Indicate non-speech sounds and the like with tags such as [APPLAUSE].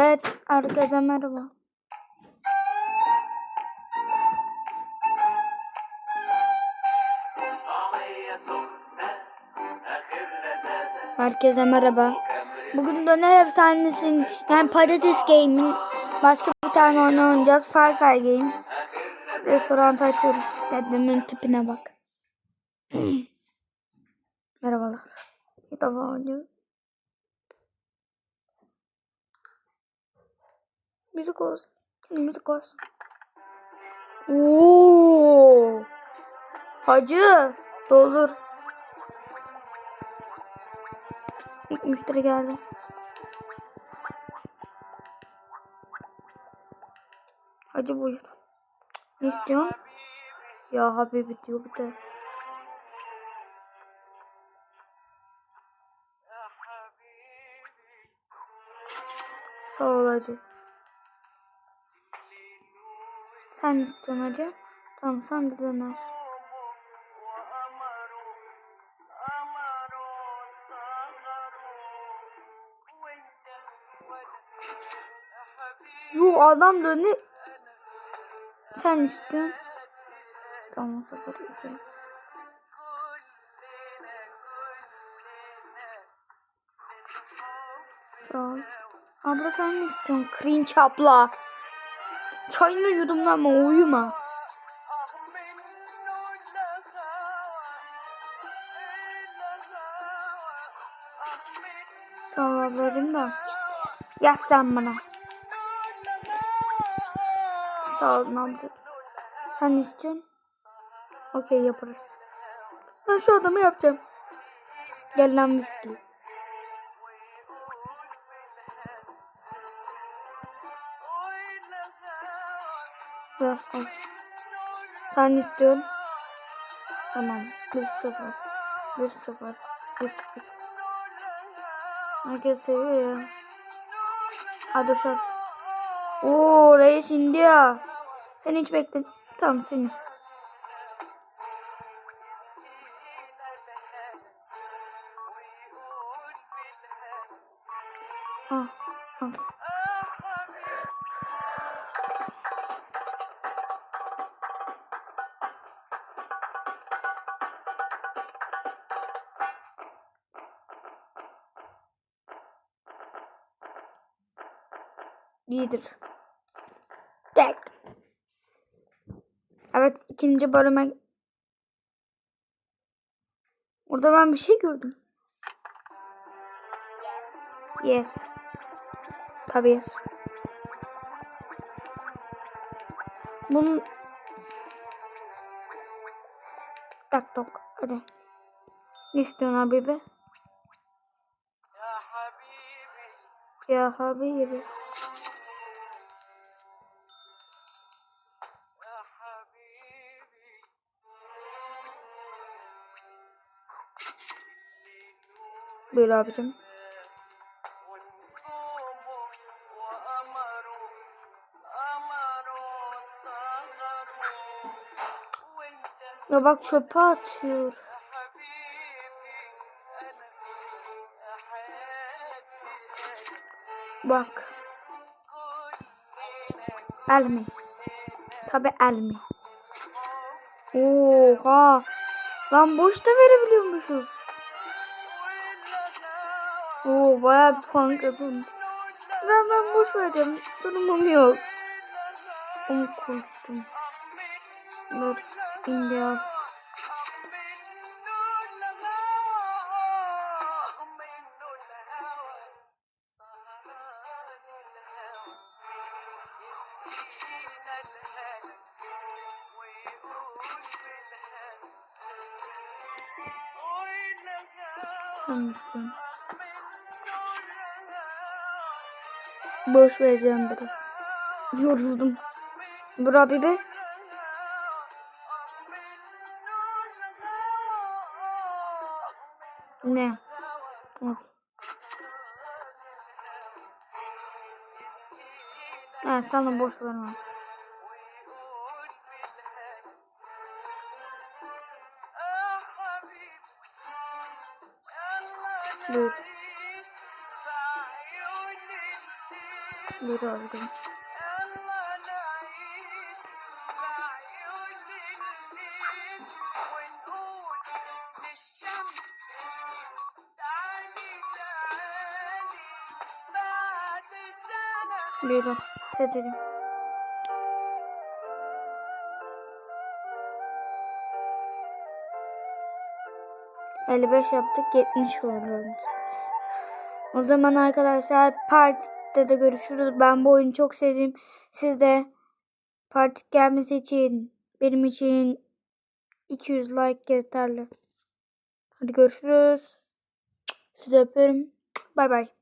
Evet, herkese merhaba. Herkese merhaba. Bugün Döner Efsanesi'nin yani Patates Game'in başka bir tane oyunu oynayacağız. Far Far Games. Restoran açıyoruz. Dedemin tipine bak. [CLEARS THROAT] Merhabalar. Devam ediyoruz. Müzik olsun. Müzik olsun. Oo. Hacı. Doldur. İlk müşteri geldi. Hacı buyur. Ne istiyorsun? Ya Habibi diyor bir de. Sağ ol hacı. Sen istiyorsun hacı? Tamam sen de döner. Yo adam dönü. Sen istiyorsun. Tamam sıfır iki. Sağ ol. Abla sen ne istiyorsun? Cringe abla. Çayını yudumlama uyuma. Sağ ol ablacım da. Yaslan bana. Sağ ol abla. Sen ne istiyorsun? Okey yaparız. Ben şu adamı yapacağım. Gel lan viski. Ver al. Sen istiyorsun? Tamam. Bir sıfır. Bir sıfır. Üç üç. Herkes seviyor ya. Hadi uşak. Oo reis indi ya. Sen hiç bekle. Tamam seni. İyidir. Tek. Evet ikinci bölüme. Orada ben bir şey gördüm. Yes. Tabii yes. Bunun tak tok. Hadi. Ne istiyorsun abi be? Ya habibi. Buyur abicim. Ya bak çöpe atıyor. Bak. El mi? Tabi el mi? Oha. Lan boşta verebiliyormuşuz. Oo bayağı bir puan kazandım. Ben ben boş vereceğim. Durumum yok. Onu korktum. Dur. İndi al. Sen Boş vereceğim biraz. Yoruldum. Dur abi be. Ne? Al. Ha, sana boş vermem. Buyur. Dur aldım. Buyurun. Dedim. Elli yaptık. Yetmiş oldu. O zaman arkadaşlar partide de görüşürüz. Ben bu oyunu çok sevdim. Siz de parti gelmesi için benim için 200 like yeterli. Hadi görüşürüz. Sizi öpüyorum. Bay bay.